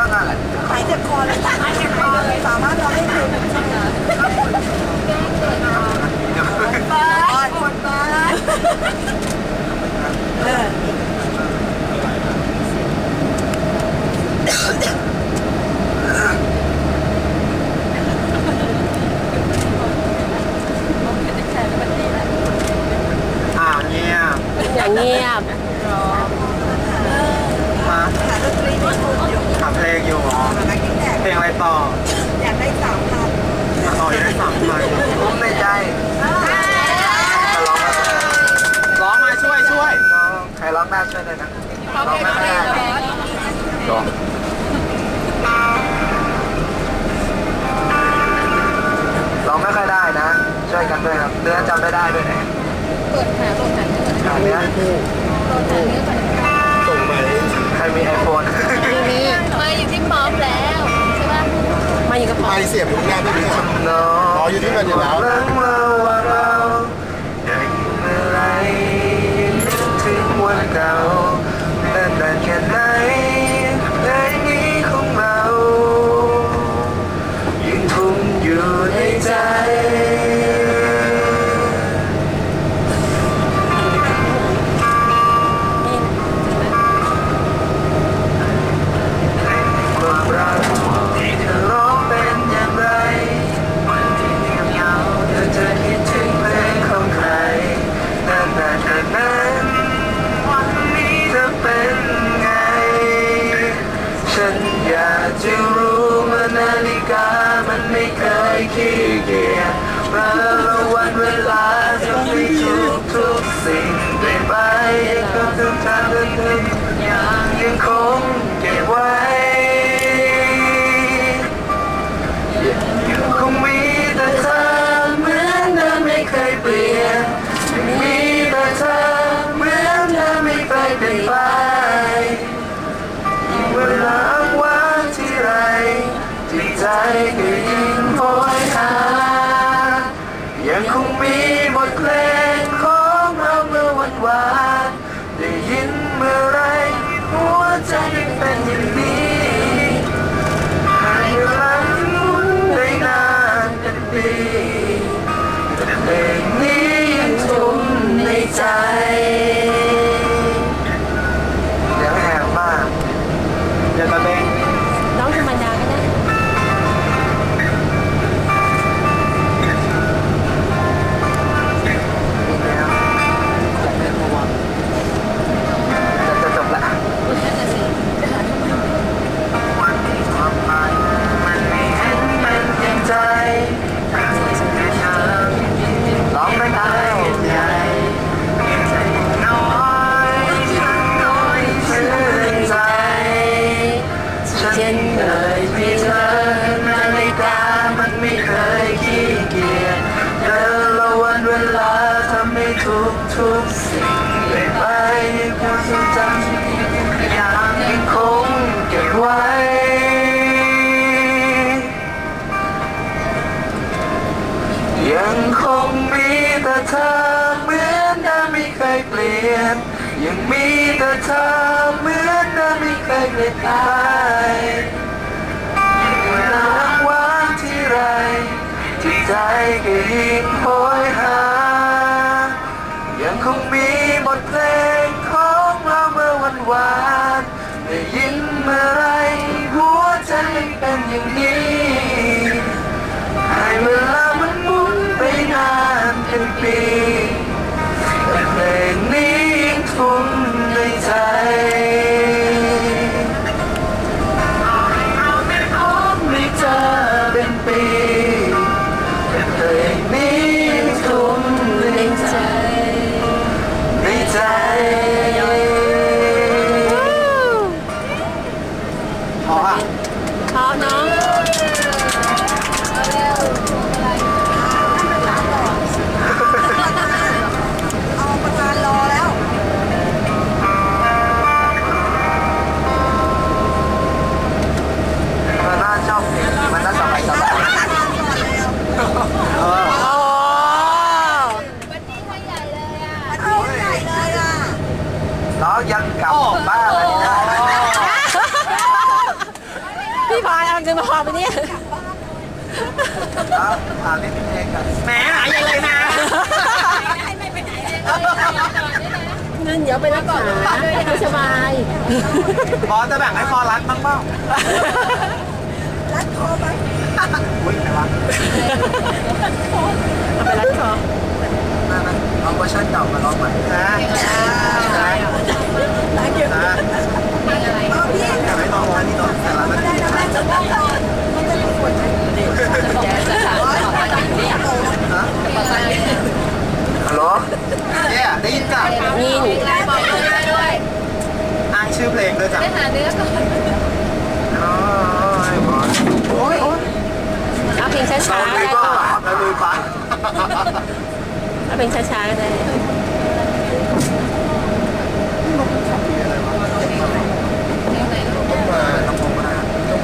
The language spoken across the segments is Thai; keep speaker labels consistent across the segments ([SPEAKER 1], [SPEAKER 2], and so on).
[SPEAKER 1] บ้างอะ
[SPEAKER 2] หายเจ็บคอเลยหายเจ็บคอเลยสามารถทำให้ด้เล
[SPEAKER 1] ย
[SPEAKER 2] ดปวดป
[SPEAKER 1] วดเออ
[SPEAKER 2] คิวอ๋
[SPEAKER 1] เพลงอะไรต่อ
[SPEAKER 2] อยากได้สามพัน
[SPEAKER 1] ต่ออยากได้สามพันคุ้มในใจร้องมาช่วยช่วยใครร้องได้ช่วยเลยนะร้องมา Bỏ vô 你来 มัน
[SPEAKER 3] ไม่เคย
[SPEAKER 1] ขี้เกียจเพราะวันเวลาจะมีทุกทุกสิ่งไปลี่ยนไปก็ทุกทางเดิมยังยังคงเก็บ
[SPEAKER 4] ไว้
[SPEAKER 1] ทุกทุกสิ่งไปไปความทรงจำอย่างยังคงเก็บไว้ยังคงมีแต่เธอเหมือนเดิมไม่เคยเปลี่ยน ยังมีแต่เธอเหมือนเดิมไม่เคยเปลี่ยนไปน้ำหวานที่ไรที่ใจก็ยิ่งโหยหา คงมีบทเพลงของเราเมื่อวันวานได้ยินเมื่อไรหัวใจเป็นอย่างนี้ให้เวลามันหมุนไปนานเป็นปีแต่เพลงนี้ยังคงในใจ ครับถามนิดนึงเองกัน
[SPEAKER 4] แหมหายยังเลยนะเงินเดี๋ยวไปรักษาให้สบาย
[SPEAKER 1] พอจะแบ่งให้พอรัดบ้างเปล่า
[SPEAKER 2] รัดคอไป
[SPEAKER 1] อุ้ยไหนวะ
[SPEAKER 4] เอาไปรักคอ
[SPEAKER 1] นั่นนะเอาเวอร์ชันเก่ามาร้องให
[SPEAKER 2] ม่นะ
[SPEAKER 1] ฮัลโหลเนี่ได้ยินจ้ะ
[SPEAKER 4] ยิง
[SPEAKER 2] บอกเลยด้วย
[SPEAKER 1] อ้างชื่อเพลงด้วยจ้ะได้
[SPEAKER 4] หาเนื้อก่อน
[SPEAKER 1] โอ้ยบอลโอ้ยโอ้ย
[SPEAKER 4] เอาเพลงช้าๆได้
[SPEAKER 1] ย
[SPEAKER 4] ก่
[SPEAKER 1] ก็
[SPEAKER 4] อน
[SPEAKER 1] เราลุยไป
[SPEAKER 4] เอาเพลงช้าๆก็ได้
[SPEAKER 1] มาลำโพงมาข้าง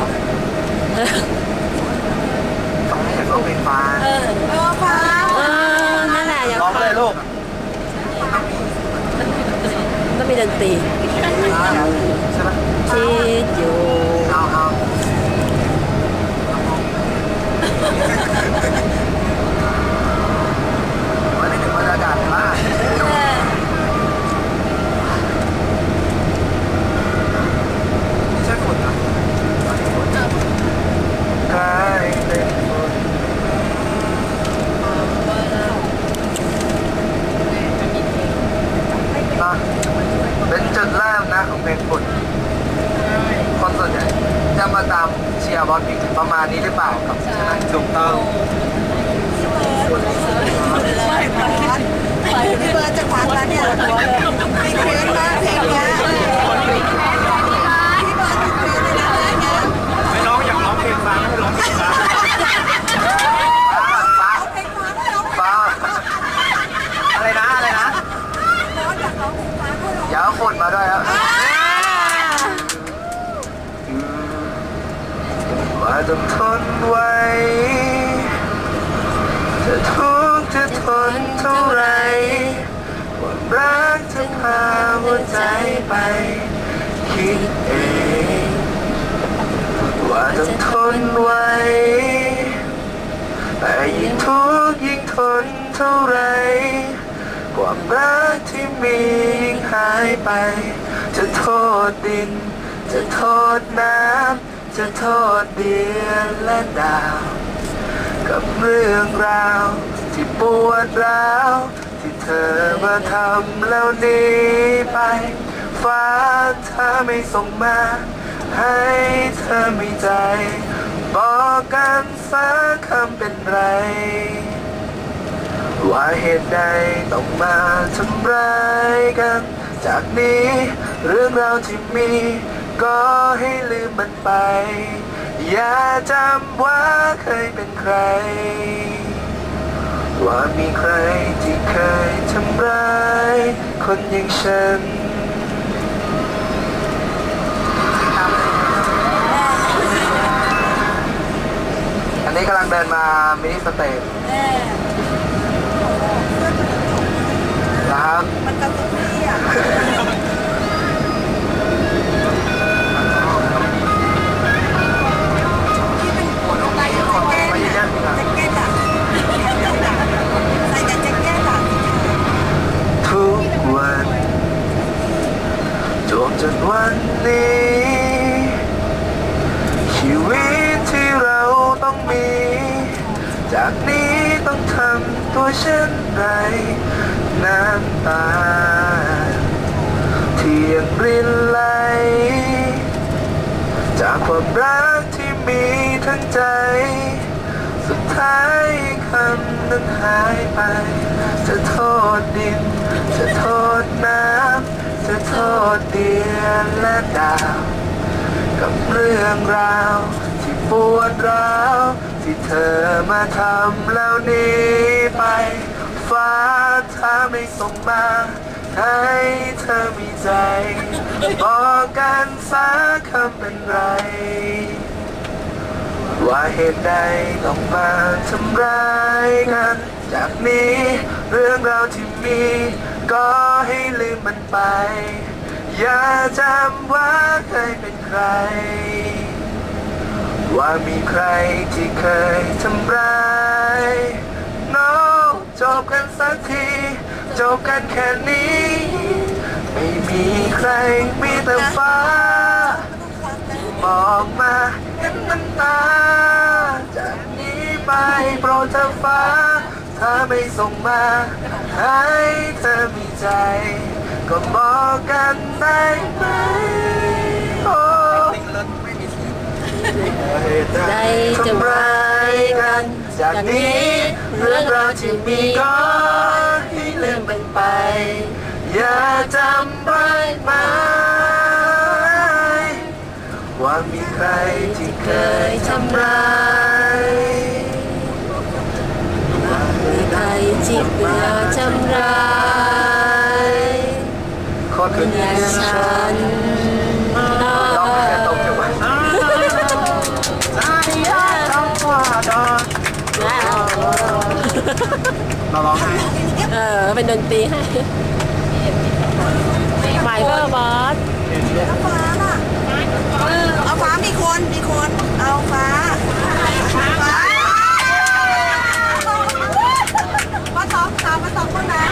[SPEAKER 1] บ นมันลุยป่าต้องให้เห็นว่าเป็นฟ้า
[SPEAKER 4] เออ
[SPEAKER 2] เออฟ้า
[SPEAKER 4] เออนั่นแหละอย่า
[SPEAKER 1] ร้องเลยลูก
[SPEAKER 4] ต้องมีดนตรี
[SPEAKER 1] ใช่ไหม
[SPEAKER 4] คิดอยู่
[SPEAKER 1] เอาเอาวันนี้ถึงบรรยากาศมากไม่ใช่ฝุ่นนะกลายเป็นฝุ่นนะเป็นจุดเริ่มนะของเพลงฝุ่น คนส่วนใหญ่จะมาตามเชียร์บอลบิ๊กประมาณนี้หรือเปล่าครับใช่ถูกต้อง
[SPEAKER 2] ไม่พอพี่เบิร์ดจะพักแล้วเนี่ยมีเคสมากเพลงเนี้ยพี่เบิร์ดมีเคสเลยนะเพลงเนี้ย
[SPEAKER 1] ไม่ร้องอยากร้องเพลงฟ้าไม่ร้องเพลงฟ้าฟ้า
[SPEAKER 2] เพลงฟ้าก็ร้อง
[SPEAKER 1] ฟ้าอะไรนะอะไรนะ
[SPEAKER 2] ร้องอยากร้องเพลงฟ้าก็ร้อง
[SPEAKER 1] อย่าเอาคนมาด้วยครับว่าต้องทนไว้จะทุกข์จะทนเท่าไรความรักจะพาหัวใจไป คิดเองว่าต้องทนไว้แต่ยิ่งทุกข์ยิ่งทนเท่าไร ความรักที่มียิ่งหายไป จะโทษดิน จะโทษน้ำ จะโทษเดือนและดาว กับเรื่องราว ที่ปวดร้าว ที่เธอมาทำแล้วหนีไปฟ้าเธอไม่ส่งมา ให้เธอมีใจ บอกกันสักคำเป็นไร ว่าเหตุใดต้องมาทำร้ายกัน จากนี้เรื่องราวที่มี ก็ให้ลืมมันไป อย่าจำว่าเคยเป็นใคร ว่ามีใครที่เคยทำร้าย คนอย่างฉันอันนี้กำลังเดินมามินิสเตจ ครับ
[SPEAKER 2] มันกระตุ้นพี่อะที่เป็นหัวลงไปแจ็คเก็ต
[SPEAKER 1] ไม่
[SPEAKER 2] อะ
[SPEAKER 1] ใช่แค่นี้นะ
[SPEAKER 2] แจ็คเก็ตอะแจ็คเก็ตอะใส่แต่แจ็คเก็ตอะ
[SPEAKER 1] ทุกวันจวบจนวันนี้ ชีวิตที่เราต้องมี จากนี้ต้องทำ ตัวเช่นไรน้ำตาที่ยังรินไหลจากความรักที่มีทั้งใจ สุดท้ายคำนั้นหายไป จะโทษดิน จะโทษน้ำ จะโทษเดือนและดาว กับเรื่องราวที่ปวดร้าว ที่เธอมาทำแล้วหนี้ไป ฟ้าถ้าไม่ส่งมาให้เธอมีใจ บอกกันสักคำเป็นไร ว่าเหตุใดต้องมาทำร้ายกัน จากนี้เรื่องราวที่มี ก็ให้ลืมมันไป อย่าจำว่าเคยเป็นใคร ว่ามีใครที่เคยทำร้ายน้องจบกันสักทีจบกันแค่นี้ ไม่มีใครมีแต่ฟ้ามองมาเห็นน้ำตา จากนี้ไปโปรดเธอฟ้า ถ้าไม่ส่งมาให้เธอมีใจ ก็บอกกันได้ไหม
[SPEAKER 4] ได้จะ
[SPEAKER 1] ทำร้ายกัน จากนี้เรื่องราวที่มีก็ให้ลืมมันไป อย่าจำไว้ไหมว่ามีใครที่เคยทำร้าย
[SPEAKER 4] ใครจิตเราจำร้าย
[SPEAKER 1] คน
[SPEAKER 4] อย่า
[SPEAKER 1] เงิน
[SPEAKER 4] ฉั
[SPEAKER 1] ฉัน
[SPEAKER 4] น เรา
[SPEAKER 1] ร้องไห้เออเป็นดนตรีให้หมายเบอร์บอสเอาฟ้า
[SPEAKER 4] เอาฟ้ามีคนมีคนเอาฟ้าฟ้ามาสองสาว
[SPEAKER 2] มาสองคนนะ